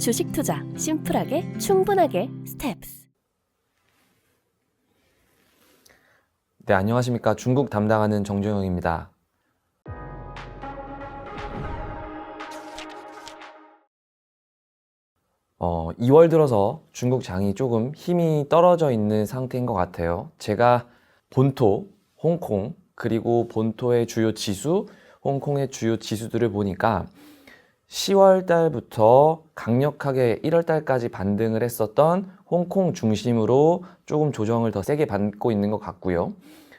주식 투자 심플하게 충분하게 스텝스. 네, 안녕하십니까. 중국 담당하는 정종영입니다. 어, 2월 들어서 중국 장이 조금 힘이 떨어져 있는 상태인 것 같아요. 제가 본토, 홍콩, 그리고 본토의 주요 지수, 홍콩의 주요 지수들을 보니까 10월 달부터 강력하게 1월 달까지 반등을 했었던 홍콩 중심으로 조금 조정을 더 세게 받고 있는 것 같고요.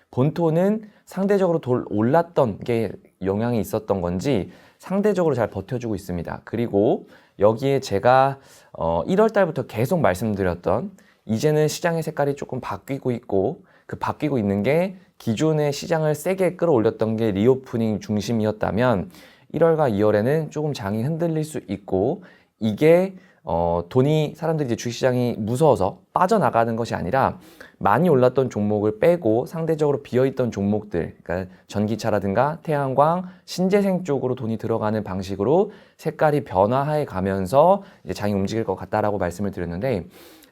본토는 상대적으로 돌 올랐던 게 영향이 있었던 건지 상대적으로 잘 버텨주고 있습니다. 그리고 여기에 제가 어 1월 달부터 계속 말씀드렸던 이제는 시장의 색깔이 조금 바뀌고 있고 그 바뀌고 있는 게 기존의 시장을 세게 끌어올렸던 게 리오프닝 중심이었다면 1월과 2월에는 조금 장이 흔들릴 수 있고 이게 어, 돈이 사람들이 이제 주식시장이 무서워서 빠져나가는 것이 아니라 많이 올랐던 종목을 빼고 상대적으로 비어있던 종목들, 그러니까 전기차라든가 태양광, 신재생 쪽으로 돈이 들어가는 방식으로 색깔이 변화해 가면서 이제 장이 움직일 것 같다라고 말씀을 드렸는데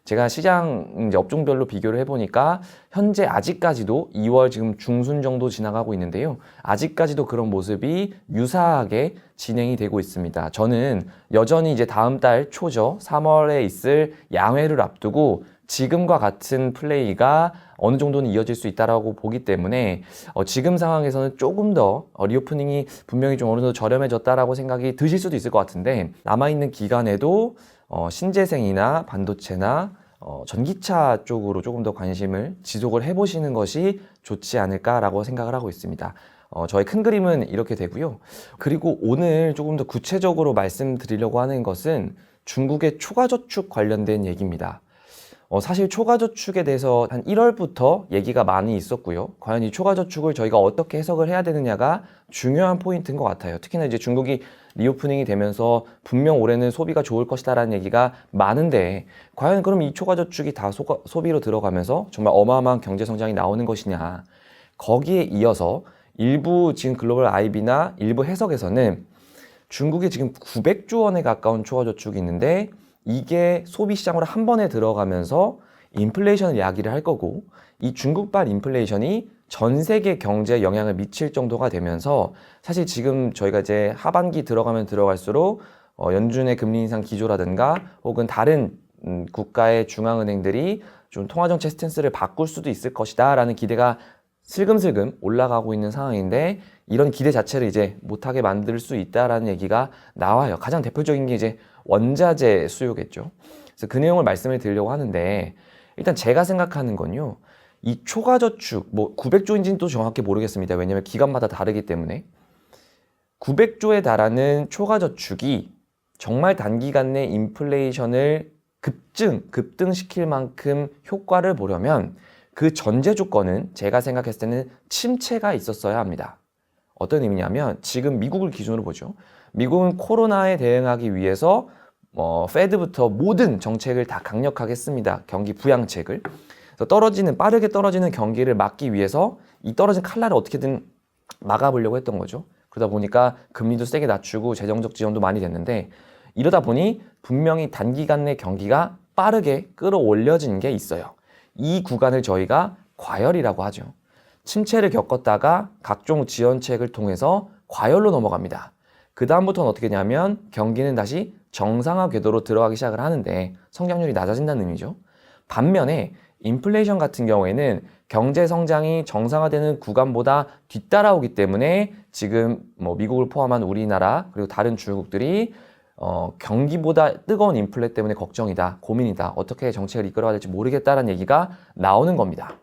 제가 시장 이제 업종별로 비교를 해보니까 현재 아직까지도 2월 지금 중순 정도 지나가고 있는데요. 아직까지도 그런 모습이 유사하게 진행이 되고 있습니다. 저는 여전히 이제 다음 달 초죠. 3월에 있을 양회를 앞두고 지금과 같은 플레이가 어느 정도는 이어질 수 있다라고 보기 때문에 어, 지금 상황에서는 조금 더 어, 리오프닝이 분명히 좀 어느 정도 저렴해졌다라고 생각이 드실 수도 있을 것 같은데 남아 있는 기간에도 어, 신재생이나 반도체나 어, 전기차 쪽으로 조금 더 관심을 지속을 해보시는 것이 좋지 않을까라고 생각을 하고 있습니다. 어, 저의 큰 그림은 이렇게 되고요. 그리고 오늘 조금 더 구체적으로 말씀드리려고 하는 것은 중국의 초과저축 관련된 얘기입니다. 어, 사실 초과저축에 대해서 한 1월부터 얘기가 많이 있었고요. 과연 이 초과저축을 저희가 어떻게 해석을 해야 되느냐가 중요한 포인트인 것 같아요. 특히나 이제 중국이 리오프닝이 되면서 분명 올해는 소비가 좋을 것이다라는 얘기가 많은데 과연 그럼 이 초과저축이 다 소가, 소비로 들어가면서 정말 어마어마한 경제 성장이 나오는 것이냐. 거기에 이어서 일부 지금 글로벌 IB나 일부 해석에서는 중국이 지금 900조 원에 가까운 초과저축이 있는데 이게 소비 시장으로 한 번에 들어가면서 인플레이션을 야기를 할 거고 이 중국발 인플레이션이 전 세계 경제에 영향을 미칠 정도가 되면서 사실 지금 저희가 이제 하반기 들어가면 들어갈수록 어, 연준의 금리 인상 기조라든가 혹은 다른 음, 국가의 중앙은행들이 좀 통화정책 스탠스를 바꿀 수도 있을 것이다 라는 기대가 슬금슬금 올라가고 있는 상황인데 이런 기대 자체를 이제 못하게 만들 수 있다라는 얘기가 나와요. 가장 대표적인 게 이제 원자재 수요겠죠. 그래서 그 내용을 말씀을 드리려고 하는데 일단 제가 생각하는 건요. 이 초과저축, 뭐 900조인지는 또 정확히 모르겠습니다. 왜냐하면 기간마다 다르기 때문에 900조에 달하는 초과저축이 정말 단기간 내 인플레이션을 급증, 급등시킬 만큼 효과를 보려면 그 전제 조건은 제가 생각했을 때는 침체가 있었어야 합니다. 어떤 의미냐면 지금 미국을 기준으로 보죠. 미국은 코로나에 대응하기 위해서 어, 페드부터 모든 정책을 다 강력하게 씁니다. 경기 부양책을. 떨어지는 빠르게 떨어지는 경기를 막기 위해서 이 떨어진 칼날을 어떻게든 막아보려고 했던 거죠. 그러다 보니까 금리도 세게 낮추고 재정적 지원도 많이 됐는데 이러다 보니 분명히 단기간 내 경기가 빠르게 끌어올려진 게 있어요. 이 구간을 저희가 과열이라고 하죠. 침체를 겪었다가 각종 지원책을 통해서 과열로 넘어갑니다. 그 다음부터는 어떻게 되냐면 경기는 다시 정상화 궤도로 들어가기 시작을 하는데 성장률이 낮아진다는 의미죠. 반면에 인플레이션 같은 경우에는 경제 성장이 정상화되는 구간보다 뒤따라오기 때문에 지금 뭐 미국을 포함한 우리나라 그리고 다른 주국들이 어, 경기보다 뜨거운 인플레 때문에 걱정이다, 고민이다, 어떻게 정책을 이끌어야 될지 모르겠다라는 얘기가 나오는 겁니다.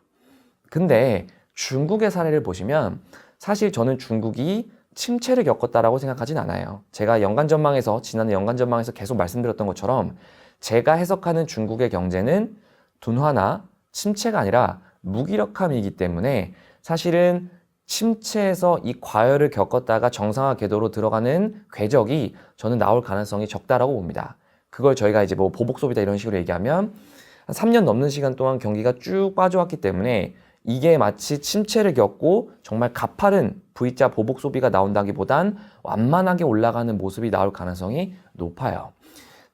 근데 중국의 사례를 보시면 사실 저는 중국이 침체를 겪었다라고 생각하진 않아요. 제가 연간 전망에서 지난해 연간 전망에서 계속 말씀드렸던 것처럼 제가 해석하는 중국의 경제는 둔화나 침체가 아니라 무기력함이기 때문에 사실은 침체에서 이 과열을 겪었다가 정상화 궤도로 들어가는 궤적이 저는 나올 가능성이 적다라고 봅니다. 그걸 저희가 이제 뭐 보복 소비다 이런 식으로 얘기하면 한 3년 넘는 시간 동안 경기가 쭉 빠져왔기 때문에 이게 마치 침체를 겪고 정말 가파른 V자 보복 소비가 나온다기보단 완만하게 올라가는 모습이 나올 가능성이 높아요.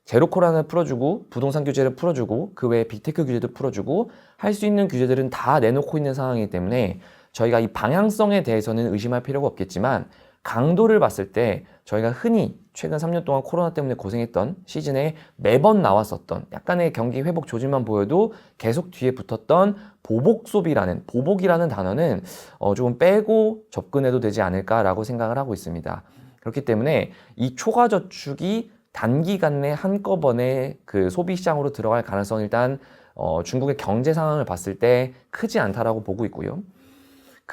제로 코로나를 풀어주고 부동산 규제를 풀어주고 그 외에 빅테크 규제도 풀어주고 할 수 있는 규제들은 다 내놓고 있는 상황이기 때문에 저희가 이 방향성에 대해서는 의심할 필요가 없겠지만 강도를 봤을 때 저희가 흔히 최근 3년 동안 코로나 때문에 고생했던 시즌에 매번 나왔었던 약간의 경기 회복 조짐만 보여도 계속 뒤에 붙었던 보복 소비라는 보복이라는 단어는 어, 조금 빼고 접근해도 되지 않을까라고 생각을 하고 있습니다. 그렇기 때문에 이 초과 저축이 단기간 내 한꺼번에 그 소비 시장으로 들어갈 가능성은 일단 어, 중국의 경제 상황을 봤을 때 크지 않다라고 보고 있고요.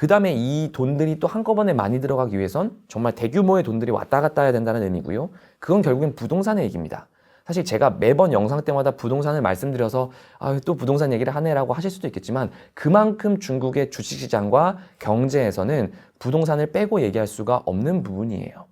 그 다음에 이 돈들이 또 한꺼번에 많이 들어가기 위해선 정말 대규모의 돈들이 왔다 갔다 해야 된다는 의미고요. 그건 결국엔 부동산의 얘기입니다. 사실 제가 매번 영상 때마다 부동산을 말씀드려서 아, 또 부동산 얘기를 하네라고 하실 수도 있겠지만 그만큼 중국의 주식시장과 경제에서는 부동산을 빼고 얘기할 수가 없는 부분이에요.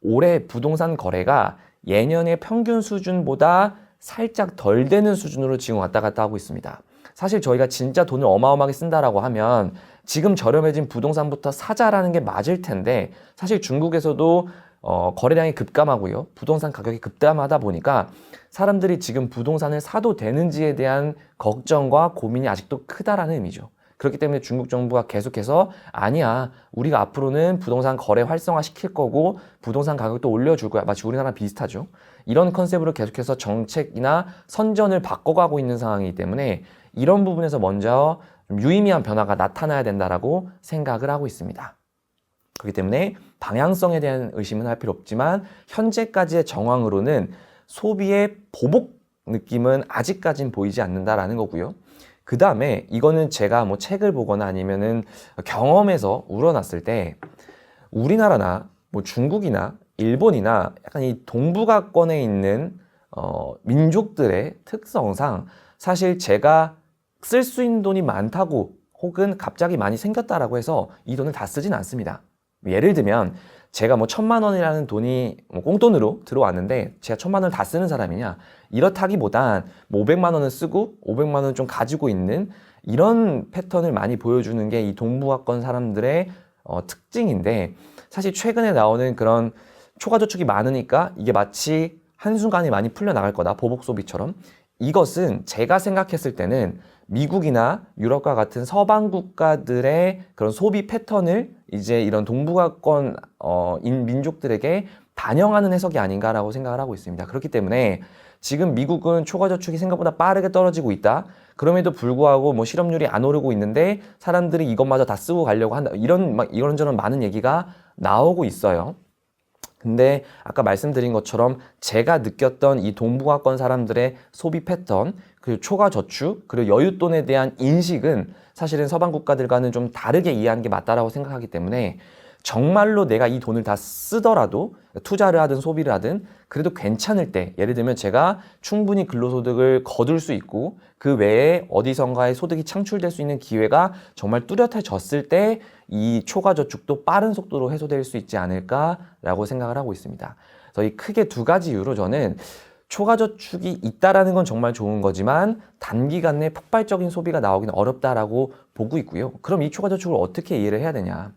올해 부동산 거래가 예년의 평균 수준보다 살짝 덜 되는 수준으로 지금 왔다 갔다 하고 있습니다. 사실 저희가 진짜 돈을 어마어마하게 쓴다라고 하면 지금 저렴해진 부동산부터 사자라는 게 맞을 텐데 사실 중국에서도 어, 거래량이 급감하고요. 부동산 가격이 급감하다 보니까 사람들이 지금 부동산을 사도 되는지에 대한 걱정과 고민이 아직도 크다라는 의미죠. 그렇기 때문에 중국 정부가 계속해서 아니야, 우리가 앞으로는 부동산 거래 활성화 시킬 거고 부동산 가격도 올려줄 거야. 마치 우리나라 비슷하죠. 이런 컨셉으로 계속해서 정책이나 선전을 바꿔가고 있는 상황이기 때문에 이런 부분에서 먼저 좀 유의미한 변화가 나타나야 된다라고 생각을 하고 있습니다. 그렇기 때문에 방향성에 대한 의심은 할 필요 없지만 현재까지의 정황으로는 소비의 보복 느낌은 아직까진 보이지 않는다라는 거고요. 그 다음에 이거는 제가 뭐 책을 보거나 아니면은 경험에서 우러났을 때 우리나라나 뭐 중국이나 일본이나 약간 이 동북아권에 있는 어, 민족들의 특성상 사실 제가 쓸 수 있는 돈이 많다고 혹은 갑자기 많이 생겼다라고 해서 이 돈을 다 쓰진 않습니다. 예를 들면 제가 뭐 천만 원이라는 돈이 뭐 꽁돈으로 들어왔는데 제가 천만 원을 다 쓰는 사람이냐? 이렇다기보단 뭐 500만 원을 쓰고 500만 원을 좀 가지고 있는 이런 패턴을 많이 보여주는 게 이 동북아권 사람들의 어, 특징인데 사실 최근에 나오는 그런 초과 저축이 많으니까 이게 마치 한순간에 많이 풀려나갈 거다. 보복 소비처럼. 이것은 제가 생각했을 때는 미국이나 유럽과 같은 서방 국가들의 그런 소비 패턴을 이제 이런 동북아권 어, 인 민족들에게 반영하는 해석이 아닌가라고 생각을 하고 있습니다. 그렇기 때문에 지금 미국은 초과 저축이 생각보다 빠르게 떨어지고 있다. 그럼에도 불구하고 뭐 실업률이 안 오르고 있는데 사람들이 이것마저 다 쓰고 가려고 한다. 이런 막 이런저런 많은 얘기가 나오고 있어요. 근데 아까 말씀드린 것처럼 제가 느꼈던 이 동북아권 사람들의 소비 패턴, 그 초과 저축, 그리고 여윳돈에 대한 인식은 사실은 서방 국가들과는 좀 다르게 이해하는 게 맞다라고 생각하기 때문에 정말로 내가 이 돈을 다 쓰더라도 투자를 하든 소비를 하든 그래도 괜찮을 때 예를 들면 제가 충분히 근로소득을 거둘 수 있고 그 외에 어디선가에 소득이 창출될 수 있는 기회가 정말 뚜렷해졌을 때 이 초과 저축도 빠른 속도로 해소될 수 있지 않을까라고 생각을 하고 있습니다. 저희 크게 두 가지 이유로 저는 초과 저축이 있다라는 건 정말 좋은 거지만 단기간 내 폭발적인 소비가 나오기는 어렵다라고 보고 있고요. 그럼 이 초과 저축을 어떻게 이해를 해야 되냐?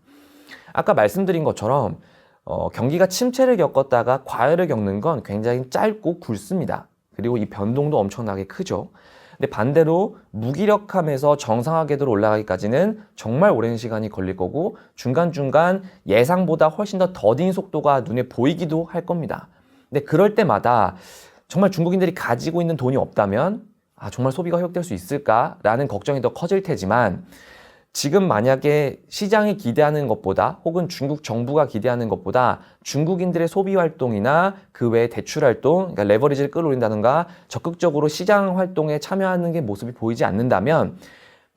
아까 말씀드린 것처럼 어, 경기가 침체를 겪었다가 과열을 겪는 건 굉장히 짧고 굵습니다. 그리고 이 변동도 엄청나게 크죠. 근데 반대로 무기력함에서 정상화 궤도로 올라가기까지는 정말 오랜 시간이 걸릴 거고 중간중간 예상보다 훨씬 더 더딘 속도가 눈에 보이기도 할 겁니다. 근데 그럴 때마다 정말 중국인들이 가지고 있는 돈이 없다면 아, 정말 소비가 회복될 수 있을까라는 걱정이 더 커질 테지만 지금 만약에 시장이 기대하는 것보다 혹은 중국 정부가 기대하는 것보다 중국인들의 소비 활동이나 그 외에 대출 활동, 그러니까 레버리지를 끌어올린다든가 적극적으로 시장 활동에 참여하는 게 모습이 보이지 않는다면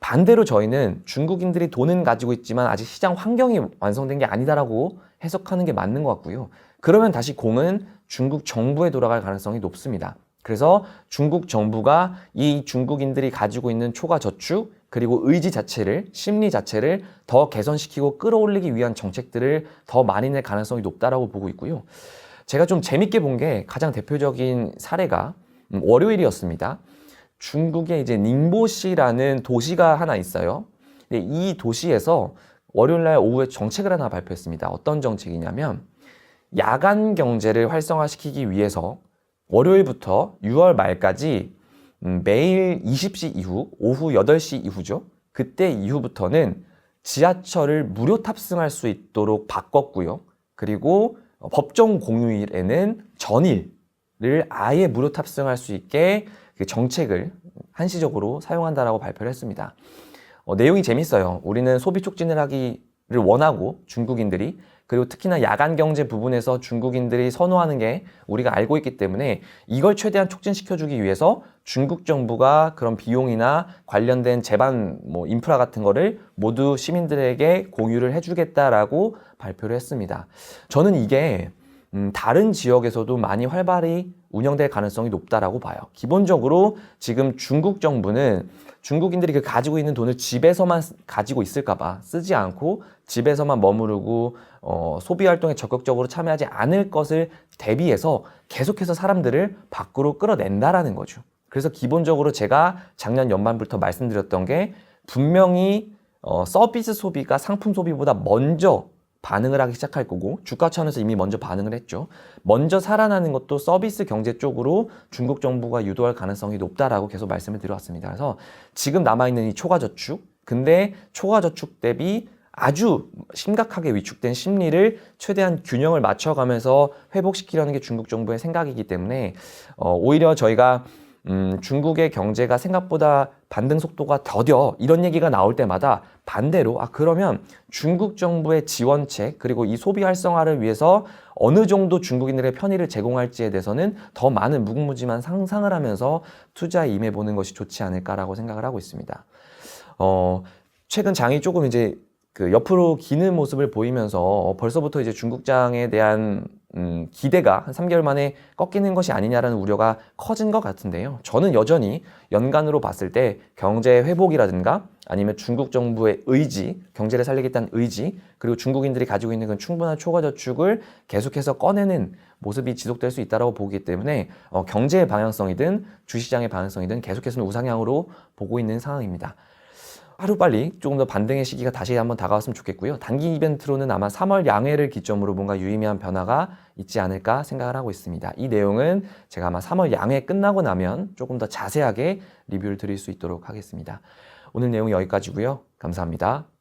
반대로 저희는 중국인들이 돈은 가지고 있지만 아직 시장 환경이 완성된 게 아니다라고 해석하는 게 맞는 것 같고요. 그러면 다시 공은 중국 정부에 돌아갈 가능성이 높습니다. 그래서 중국 정부가 이 중국인들이 가지고 있는 초과 저축 그리고 의지 자체를 심리 자체를 더 개선시키고 끌어올리기 위한 정책들을 더 많이 낼 가능성이 높다라고 보고 있고요. 제가 좀 재밌게 본 게 가장 대표적인 사례가 음, 월요일이었습니다. 중국의 이제 닝보시라는 도시가 하나 있어요. 이 도시에서 월요일 날 오후에 정책을 하나 발표했습니다. 어떤 정책이냐면 야간 경제를 활성화시키기 위해서 월요일부터 6월 말까지 음, 매일 20시 이후, 오후 8시 이후죠. 그때 이후부터는 지하철을 무료 탑승할 수 있도록 바꿨고요. 그리고 어, 법정 공휴일에는 전일을 아예 무료 탑승할 수 있게 그 정책을 한시적으로 사용한다라고 발표를 했습니다. 어, 내용이 재밌어요. 우리는 소비 촉진을 하기를 원하고 중국인들이 그리고 특히나 야간 경제 부분에서 중국인들이 선호하는 게 우리가 알고 있기 때문에 이걸 최대한 촉진시켜 주기 위해서 중국 정부가 그런 비용이나 관련된 제반 뭐 인프라 같은 거를 모두 시민들에게 공유를 해 주겠다라고 발표를 했습니다. 저는 이게 음, 다른 지역에서도 많이 활발히 운영될 가능성이 높다라고 봐요. 기본적으로 지금 중국 정부는 중국인들이 그 가지고 있는 돈을 집에서만 쓰- 가지고 있을까봐 쓰지 않고 집에서만 머무르고 어, 소비 활동에 적극적으로 참여하지 않을 것을 대비해서 계속해서 사람들을 밖으로 끌어낸다라는 거죠. 그래서 기본적으로 제가 작년 연말부터 말씀드렸던 게 분명히 어, 서비스 소비가 상품 소비보다 먼저 반응을 하기 시작할 거고 주가 차원에서 이미 먼저 반응을 했죠. 먼저 살아나는 것도 서비스 경제 쪽으로 중국 정부가 유도할 가능성이 높다라고 계속 말씀을 드려왔습니다. 그래서 지금 남아있는 이 초과 저축, 근데 초과 저축 대비 아주 심각하게 위축된 심리를 최대한 균형을 맞춰가면서 회복시키려는 게 중국 정부의 생각이기 때문에 어, 오히려 저희가 음, 중국의 경제가 생각보다 반등 속도가 더뎌 이런 얘기가 나올 때마다 반대로 아 그러면 중국 정부의 지원책 그리고 이 소비 활성화를 위해서 어느 정도 중국인들의 편의를 제공할지에 대해서는 더 많은 무궁무진한 상상을 하면서 투자에 임해 보는 것이 좋지 않을까라고 생각을 하고 있습니다. 어, 최근 장이 조금 이제 그 옆으로 기는 모습을 보이면서 벌써부터 이제 중국장에 대한 음, 기대가 한 3개월 만에 꺾이는 것이 아니냐라는 우려가 커진 것 같은데요. 저는 여전히 연간으로 봤을 때 경제 회복이라든가 아니면 중국 정부의 의지, 경제를 살리겠다는 의지, 그리고 중국인들이 가지고 있는 그 충분한 초과 저축을 계속해서 꺼내는 모습이 지속될 수 있다고 보기 때문에 어, 경제의 방향성이든 주시장의 방향성이든 계속해서는 우상향으로 보고 있는 상황입니다. 하루빨리 조금 더 반등의 시기가 다시 한번 다가왔으면 좋겠고요. 단기 이벤트로는 아마 3월 양해를 기점으로 뭔가 유의미한 변화가 있지 않을까 생각을 하고 있습니다. 이 내용은 제가 아마 3월 양해 끝나고 나면 조금 더 자세하게 리뷰를 드릴 수 있도록 하겠습니다. 오늘 내용이 여기까지고요. 감사합니다.